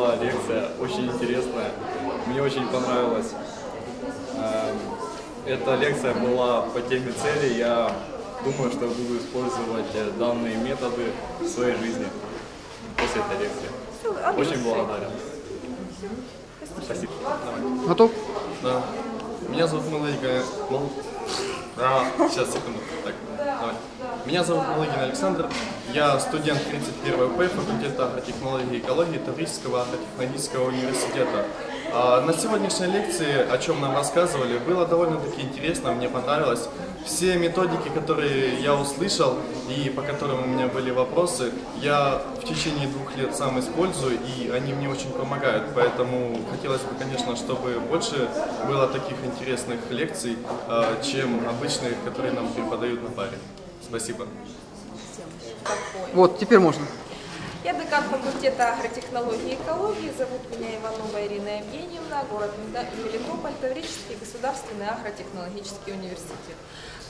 была лекция очень интересная. Мне очень понравилось. Эм, Эта лекция была по теме цели. Я думаю, что буду использовать э, данные методы в своей жизни после этой лекции. Очень благодарен. Спасибо. Готов? Да. Меня зовут Малыгин. А, сейчас, секунду. Так, давай. Меня зовут Малыгин Александр. Я студент 31 УП факультета агротехнологии и экологии Таврического агротехнологического университета. А, На сегодняшней лекции, о чем нам рассказывали, было довольно-таки интересно, мне понравилось. Все методики, которые я услышал и по которым у меня были вопросы, я в течение двух лет сам использую, и они мне очень помогают. Поэтому хотелось бы, конечно, чтобы больше было таких интересных лекций, э, чем обычных, которые нам преподают на паре. Спасибо. Вот, теперь можно. Я декан факультета агротехнологии и экологии. Зовут меня Иванова Ирина Евгеньевна, город Мелитополь, Таврический государственный агротехнологический университет.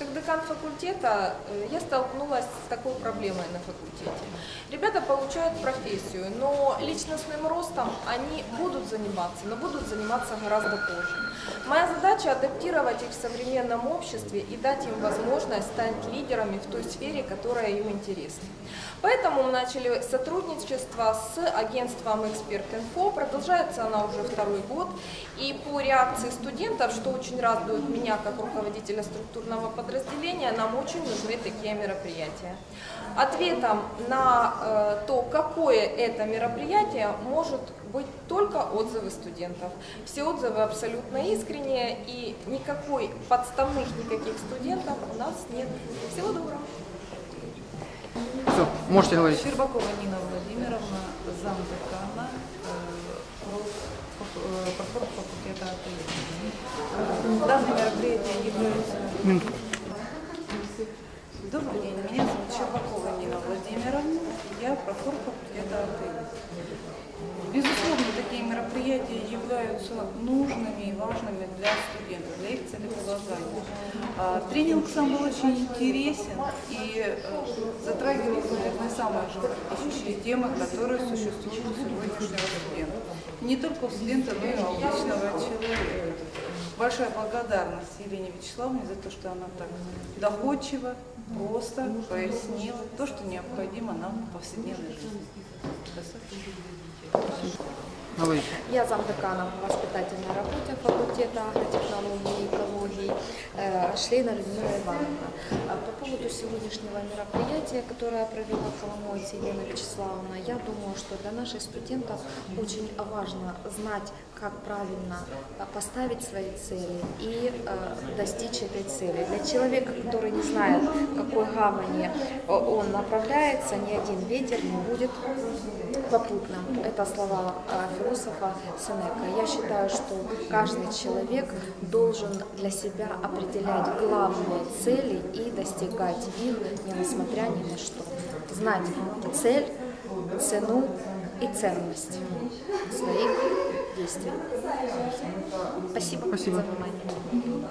Как декан факультета э, я столкнулась с такой проблемой на факультете. Ребята получают профессию, но личностным ростом они будут заниматься, но будут заниматься гораздо позже. Моя задача адаптировать их в современном обществе и дать им возможность стать лидерами в той сфере, которая им интересна. Поэтому мы начали сотрудничество с агентством Эксперт Инфо. Продолжается она уже второй год. И по реакции студентов, что очень радует меня как руководителя структурного подразделения, нам очень нужны такие мероприятия. Ответом на э, то, какое это мероприятие, может быть только отзывы студентов. Все отзывы абсолютно искренние и никакой подставных никаких студентов у нас нет. Всего доброго. Все, можете говорить. Щербакова Нина Владимировна, зам декана, э, проф- э, профорг факультета АТИ. Данное мероприятие является... Минутку. Добрый день, меня зовут Щербакова Нина Владимировна, я профорг факультета АТИ. Безусловно, мероприятия являются нужными и важными для студентов, для их целеполагания. А, Тренинг сам был очень интересен и э, затрагивал, наверное, самые животрепещущие темы, которые существуют у сегодняшнего студента. Не только у студента, но и у обычного человека. Большая благодарность Елене Вячеславовне за то, что она так доходчиво, просто пояснила то, что необходимо нам в повседневной жизни. Говорите. Я замдекана по воспитательной работе факультета агротехнологии и экологии Шлейна Людмила Ивановна. А По поводу сегодняшнего мероприятия, которое провела Коломойца Елена Вячеславовна, я думаю, что для наших студентов очень важно знать, как правильно э, поставить свои цели и э, достичь этой цели. Для человека, который не знает, какой гавани э, он направляется, ни один ветер не будет попутным. Это слова философа Сенека. Я считаю, что каждый человек должен для себя определять главные цели и достигать их, несмотря ни на что. Знать цель, цену и ценность своих действий. Спасибо, Спасибо. за внимание.